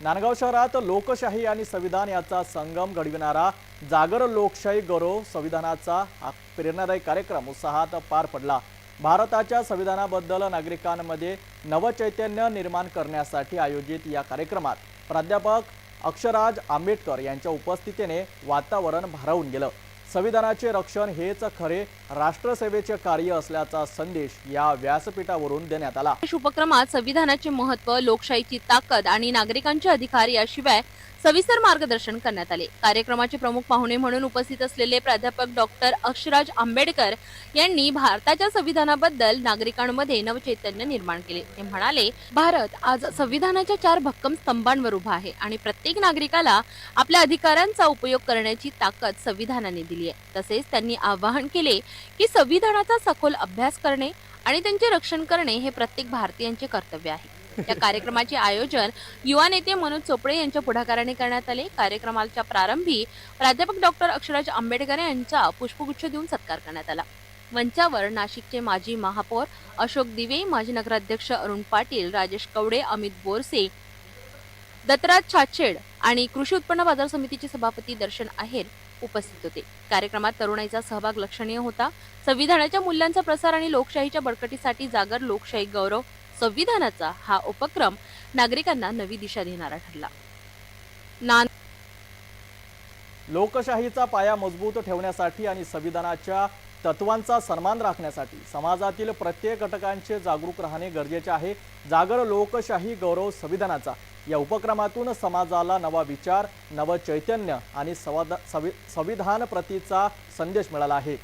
नांदगाव शहरात लोकशाही आणि संविधान याचा संगम घडविणारा जागर लोकशाही गौरव संविधानाचा प्रेरणादायी कार्यक्रम उत्साहात पार पडला. भारताच्या संविधानाबद्दल नागरिकांमध्ये नवचैतन्य निर्माण करण्यासाठी आयोजित या कार्यक्रमात प्राध्यापक अक्षराज आंबेडकर यांच्या उपस्थितीने वातावरण भारावून गेलं. संविधानाचे रक्षण हेच खरे राष्ट्रसेवेचे कार्य असल्याचा संदेश या व्यासपीठावरून देण्यात आला. उपक्रमात संविधानाचे महत्त्व लोकशाहीची ताकद आणि नागरिकांचे अधिकार याशिवाय सविस्तर मार्गदर्शन करण्यात आले. कार्यक्रमाचे प्रमुख पाहुणे म्हणून उपस्थित असलेले प्राध्यापक डॉक्टर अक्षराज आंबेडकर यांनी भारताच्या संविधानाबद्दल नागरिकांमध्ये नवचैतन्य निर्माण केले. ते म्हणाले भारत आज संविधानाच्या चार भक्कम स्तंभांवर उभा आहे आणि प्रत्येक नागरिकाला आपल्या अधिकारांचा उपयोग करण्याची ताकद संविधानाने दिली आहे. तसेच त्यांनी आवाहन केले की संविधानाचा सखोल अभ्यास करणे आणि त्यांचे रक्षण करणे हे प्रत्येक भारतीयांचे कर्तव्य आहे. या कार्यक्रमाचे आयोजन युवा नेते मनोज चोपडे यांच्या पुढाकाराने करण्यात आले. कार्यक्रमाच्या प्रारंभी प्राध्यापक डॉक्टर अक्षराज आंबेडकर यांचा पुष्पगुच्छ देऊन सत्कार करण्यात आला. मंचावर नाशिकचे माजी महापौर अशोक दिवे माजी नगराध्यक्ष अरुण पाटील राजेश कवडे अमित बोरसे दत्तराज छाछेड आणि कृषी उत्पन्न बाजार समितीचे सभापती दर्शन आहेर उपस्थित होते. कार्यक्रमात तरुणाईचा सहभाग लक्षणीय होता. संविधानाच्या मूल्यांचा प्रसार आणि लोकशाहीच्या बळकटीसाठी जागर लोकशाही गौरव संविधानाचा हा उपक्रम नागरिकांना नवी दिशा देणारा ठरला. नान लोकशाहीचा पाया मजबूत ठेवण्यासाठी आणि संविधानाच्या तत्वांचा सन्मान राखण्यासाठी समाजातील प्रत्येक घटकांचे जागरूक राहणे गरजेचे आहे. जागर लोकशाही गौरव संविधानाचा या उपक्रमातून समाजाला नवा विचार नव चैतन्य आणि संवाद संविधान प्रतीचा संदेश मिळाला आहे.